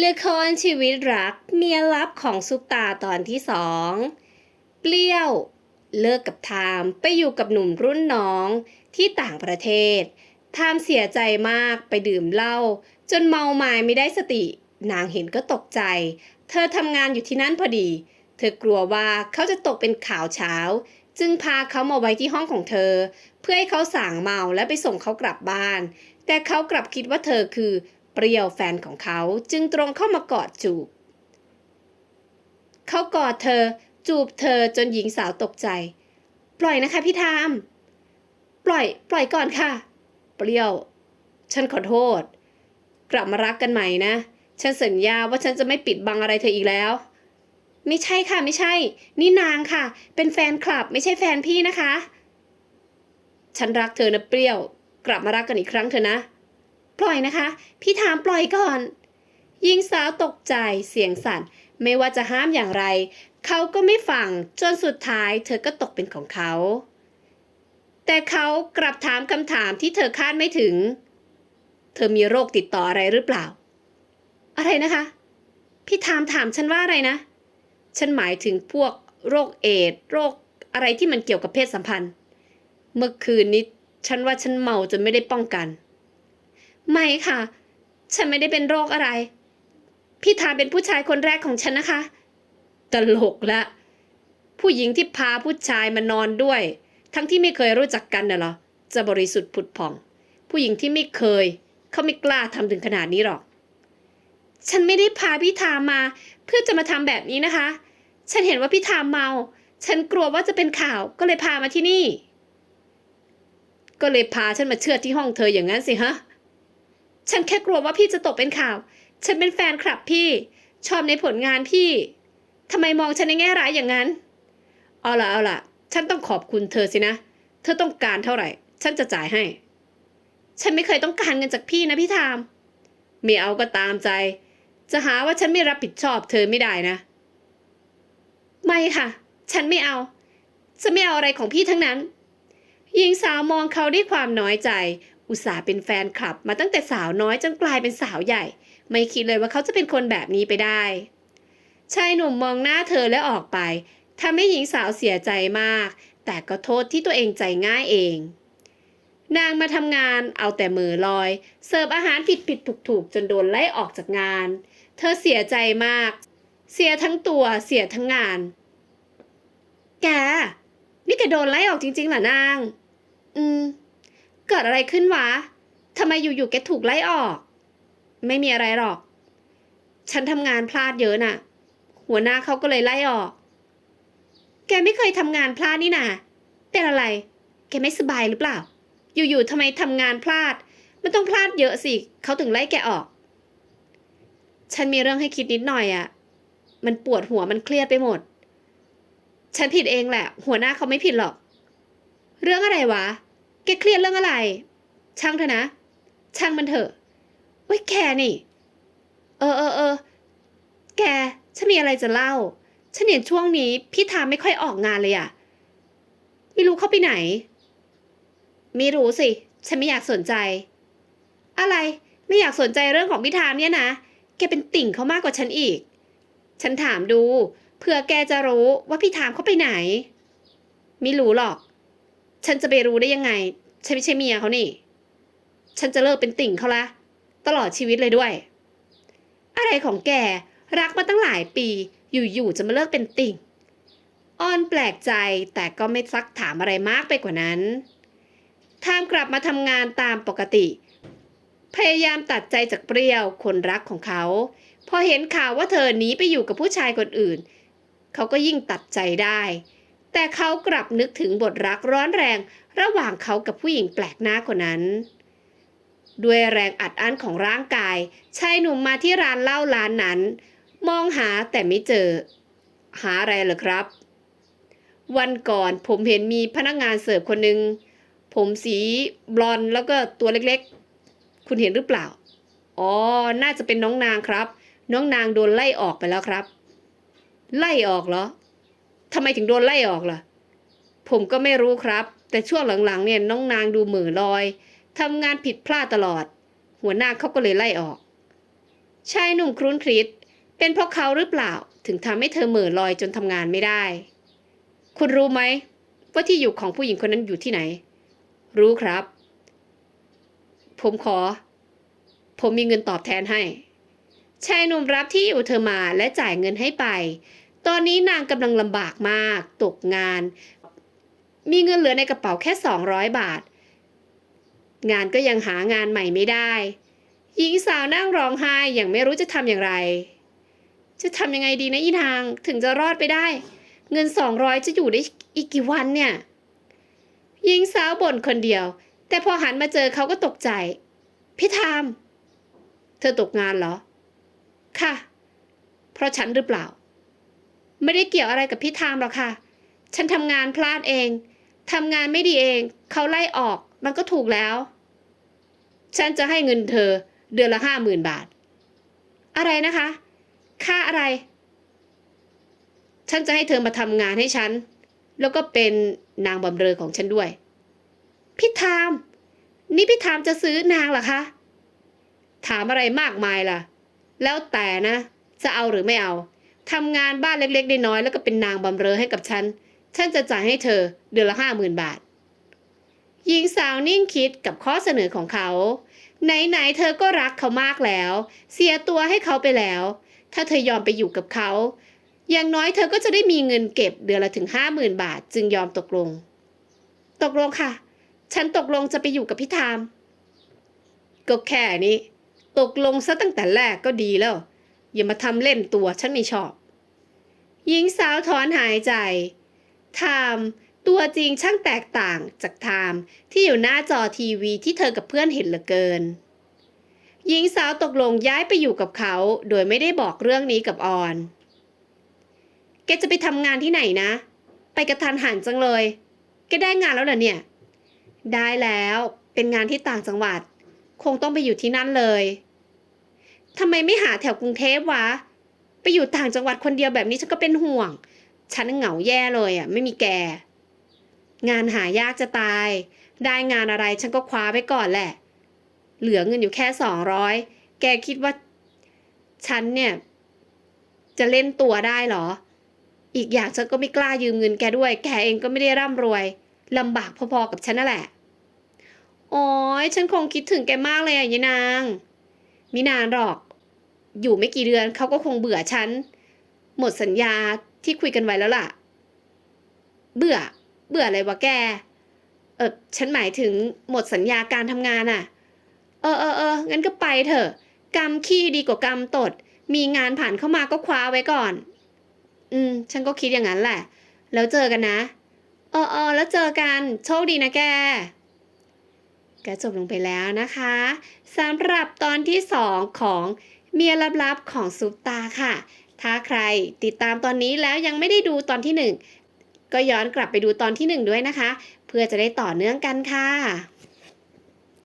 ละครชีวิตรักเมียลับของซุปตาตอนที่สองเปรี้ยว เลิกกับไทม์ไปอยู่กับหนุ่มรุ่นน้องที่ต่างประเทศไทม์เสียใจมากไปดื่มเหล้าจนเมาไม้ไม่ได้สติ นางเห็นก็ตกใจ เธอทำงานอยู่ที่นั่นพอดี เธอกลัวว่าเขาจะตกเป็นข่าวเช้า จึงพาเขามาไว้ที่ห้องของเธอ เพื่อให้เขาส่างเมาและไปส่งเขากลับบ้าน แต่เขากลับคิดว่าเธอคือ เปรี้ยวแฟนของเขาจึงตรงเข้ามากอดจูบ เขากอดเธอ จูบเธอจนหญิงสาวตกใจ ปล่อยนะคะพี่ทาม ปล่อย ปล่อยก่อนค่ะ เปรี้ยว ฉันขอโทษ กลับมารักกันใหม่นะ ฉันสัญญาว่าฉันจะไม่ปิดบังอะไรเธออีกแล้ว ไม่ใช่ค่ะไม่ใช่ นี่นางค่ะ เป็นแฟนคลับไม่ใช่แฟนพี่นะคะ ฉันรักเธอนะเปรี้ยว กลับมารักกันอีกครั้งเถอะนะ ปล่อยนะคะ พี่ถามปล่อยก่อน หญิงสาวตกใจเสียงสั่น ไม่ว่าจะห้ามอย่างไร เขาก็ไม่ฟังจนสุดท้ายเธอก็ตกเป็นของเขา แต่เขากลับถามคำถามที่เธอคาดไม่ถึง เธอมีโรคติดต่ออะไรหรือเปล่า อะไรนะคะ พี่ถามถามฉันว่าอะไรนะ ฉันหมายถึงพวกโรคเอดโรคอะไรที่มันเกี่ยวกับเพศสัมพันธ์ เมื่อคืนนี้ฉันว่าฉันเมาจนไม่ได้ป้องกัน ไม่ค่ะ ฉันไม่ได้เป็นโรคอะไร พี่ทามเป็นผู้ชายคนแรกของฉันนะคะ ตลกละ ผู้หญิงที่พาผู้ชายมานอนด้วย ทั้งที่ไม่เคยรู้จักกันน่ะเหรอ จะบริสุทธิ์ผุดผ่อง ผู้หญิงที่ไม่เคย เขาไม่กล้าทำถึงขนาดนี้หรอก ฉันไม่ได้พาพี่ทามมาเพื่อจะมาทำแบบนี้นะคะ ฉันเห็นว่าพี่ทามเมา ฉันกลัวว่าจะเป็นข่าว ก็เลยพามาที่นี่ ก็เลยพาฉันมาเชื่อดที่ห้องเธออย่างนั้นสิฮะ ฉันแค่กลัวว่าพี่จะตกเป็นข่าว ฉันเป็นแฟนคลับพี่ ชอบในผลงานพี่ทำไมมองฉันในแง่ร้ายอย่างนั้น เอาล่ะเอาล่ะ ฉันต้องขอบคุณเธอสินะ เธอต้องการเท่าไหร่ ฉันจะจ่ายให้ ฉันไม่เคยต้องการเงินจากพี่นะพี่ทามม่เอาก็ตามใจ จะหาว่าฉันไม่รับผิดชอบเธอไม่ได้นะ ไม่ค่ะ ฉันไม่เอา จะไม่เอาอะไรของพี่ทั้งนั้น หญิงสาวมองเขาด้วยความน้อยใจ อุตส่าห์เป็นแฟนคลับมาตั้งแต่สาวน้อยจนกลายเป็นสาวใหญ่ ไม่คิดเลยว่าเขาจะเป็นคนแบบนี้ไปได้ชายหนุ่มมองหน้าเธอและออกไปทำให้หญิงสาวเสียใจมาก แต่ก็โทษที่ตัวเองใจง่ายเอง นางมาทำงานเอาแต่มือลอย เสิร์ฟอาหารผิดผิดถูกถูกจนโดนไล่ออกจากงาน เธอเสียใจมาก เสียทั้งตัวเสียทั้งงาน แก นี่แกโดนไล่ออกจริงๆเหรอนาง อืม เกิดอะไรขึ้นวะทำไมอยู่ๆแกถูกไล่ออก ไม่มีอะไรหรอก ฉันทำงานพลาดเยอะน่ะ หัวหน้าเขาก็เลยไล่ออก แกไม่เคยทำงานพลาดนี่นาเป็นอะไร แกไม่สบายหรือเปล่า อยู่ๆทำไมทำงานพลาด มันต้องพลาดเยอะสิ เขาถึงไล่แกออก ฉันมีเรื่องให้คิดนิดหน่อยอะมันปวดหัวมันเครียดไปหมด ฉันผิดเองแหละ หัวหน้าเขาไม่ผิดหรอก เรื่องอะไรวะ แกเครียดเรื่องอะไร ช่างเถอะนะ ช่างมันเถอะเว้ยแกนี่ เออเออเออแก ฉันมีอะไรจะเล่า ฉันเห็นช่วงนี้พี่ทามไม่ค่อยออกงานเลยอะไม่รู้เขาไปไหน ไม่รู้สิ ฉันไม่อยากสนใจ อะไร ไม่อยากสนใจเรื่องของพี่ทามเนี่ยนะ แกเป็นติ่งเขามากกว่าฉันอีก ฉันถามดู เผื่อแกจะรู้ว่าพี่ทามเขาไปไหน ไม่รู้หรอก ฉันจะไปรู้ได้ยังไง ฉันไม่ใช่เมียเขานี่ ฉันจะเลิกเป็นติ่งเขาละ ตลอดชีวิตเลยด้วย อะไรของแก รักมาตั้งหลายปี อยู่ๆจะมาเลิกเป็นติ่งอ้อนแปลกใจแต่ก็ไม่ซักถามอะไรมากไปกว่านั้นทามกลับมาทำงานตามปกติ พยายามตัดใจจากเปรี้ยวคนรักของเขา พอเห็นข่าวว่าเธอหนีไปอยู่กับผู้ชายคนอื่น เขาก็ยิ่งตัดใจได้ แต่เขากลับนึกถึงบทรักร้อนแรง ระหว่างเขากับผู้หญิงแปลกหน้าคนนั้น ด้วยแรงอัดอั้นของร่างกายชายหนุ่มมาที่ร้านเหล้าร้านนั้น มองหาแต่ไม่เจอ หาอะไรเหรอครับ วันก่อนผมเห็นมีพนักงานเสิร์ฟคนหนึ่งผมสีบลอนด์แล้วก็ตัวเล็กๆ คุณเห็นหรือเปล่า อ๋อ น่าจะเป็นน้องนางครับ น้องนางโดนไล่ออกไปแล้วครับ ไล่ออกเหรอ ทำไมถึงโดนไล่ออกล่ะ ผมก็ไม่รู้ครับ แต่ช่วงหลังๆเนี่ยน้องนางดูเหม่อลอยทำงานผิดพลาดตลอด หัวหน้าเขาก็เลยไล่ออก ชายหนุ่มครุนคริสเป็นเพราะเขาหรือเปล่าถึงทำให้เธอเหม่อลอยจนทำงานไม่ได้ คุณรู้ไหมว่าที่อยู่ของผู้หญิงคนนั้นอยู่ที่ไหน รู้ครับ ผมขอ ผมมีเงินตอบแทนให้ ชายหนุ่มรับที่อยู่เธอมาและจ่ายเงินให้ไป ตอนนี้นางกำลังลำบากมาก ตกงาน มีเงินเหลือในกระเป๋าแค่ 200 บาท งานก็ยังหางานใหม่ไม่ได้ หญิงสาวนั่งร้องไห้อย่างไม่รู้จะทำอย่างไร จะทำยังไงดีนะอีนางถึงจะรอดไปได้ เงิน 200 จะอยู่ได้อีกกี่วันเนี่ยหญิงสาวบ่นคนเดียว แต่พอหันมาเจอเขาก็ตกใจ พี่ทาม เธอตกงานเหรอ ค่ะ เพราะฉันหรือเปล่า ไม่ได้เกี่ยวอะไรกับพี่ทามหรอกค่ะ ฉันทำงานพลาดเอง ทำงานไม่ดีเอง เขาไล่ออก มันก็ถูกแล้ว ฉันจะให้เงินเธอ เดือนละห้าหมื่นบาท อะไรนะคะ ค่าอะไร ฉันจะให้เธอมาทำงานให้ฉัน แล้วก็เป็นนางบำเรอของฉันด้วย พี่ทาม นี่พี่ทามจะซื้อนางเหรอคะ ถามอะไรมากมายล่ะ แล้วแต่นะ จะเอาหรือไม่เอา ทำงานบ้านเล็กๆน้อยๆแล้วก็เป็นนางบำเรอให้กับฉัน ฉันจะจ่ายให้เธอเดือนละห้าหมื่นบาท หญิงสาวนิ่งคิดกับข้อเสนอของเขา ไหนๆเธอก็รักเขามากแล้ว เสียตัวให้เขาไปแล้ว ถ้าเธอยอมไปอยู่กับเขา อย่างน้อยเธอก็จะได้มีเงินเก็บเดือนละถึงห้าหมื่นบาท จึงยอมตกลง ตกลงค่ะ ฉันตกลงจะไปอยู่กับพี่ทามก็แค่นี้ ตกลงซะตั้งแต่แรกก็ดีแล้ว อย่ามาทำเล่นตัวฉันไม่ชอบ หญิงสาวถอนหายใจไทม์ตัวจริงช่างแตกต่างจากไทม์ที่อยู่หน้าจอทีวีที่เธอกับเพื่อนเห็นเหลือเกิน หญิงสาวตกลงย้ายไปอยู่กับเขา โดยไม่ได้บอกเรื่องนี้กับออน แกจะไปทำงานที่ไหนนะ ไปกระทันหันจังเลย แกได้งานแล้วเหรอเนี่ย ได้แล้ว เป็นงานที่ต่างจังหวัด คงต้องไปอยู่ที่นั่นเลย ทำไมไม่หาแถวกรุงเทพวะ ไปอยู่ต่างจังหวัดคนเดียวแบบนี้ฉันก็เป็นห่วง ฉันเหงาแย่เลยอะ ไม่มีแก งานหายากจะตาย ได้งานอะไรฉันก็คว้าไปก่อนแหละ เหลือเงินอยู่แค่สองร้อยแกคิดว่า ฉันเนี่ย จะเล่นตัวได้เหรอ อีกอย่างฉันก็ไม่กล้ายืมเงินแกด้วย แกเองก็ไม่ได้ร่ำรวยลำบากพอๆกับฉันนั่นแหละโอ้ยฉันคงคิดถึงแกมากเลยอะยายนาง มินานหรอก อยู่ไม่กี่เดือนเขาก็คงเบื่อฉัน หมดสัญญาที่คุยกันไว้แล้วล่ะ เบื่อ เบื่ออะไรวะแก เออฉันหมายถึงหมดสัญญาการทำงานอะ่ะ เออเออเอองั้นก็ไปเถอะ กรรมขี้ดีกว่ากรรมตด มีงานผ่านเข้ามาก็คว้าไว้ก่อน อืม ฉันก็คิดอย่างนั้นแหละ แล้วเจอกันนะ เออเออแล้วเจอกัน โชคดีนะแก ก็จบลงไปแล้วนะคะสำหรับตอนที่ 2 ของเมียลับๆของซุปตาค่ะ ถ้าใครติดตามตอนนี้แล้วยังไม่ได้ดูตอนที่ 1 ก็ย้อนกลับไปดูตอนที่ 1 ด้วยนะคะ เพื่อจะได้ต่อเนื่องกันค่ะ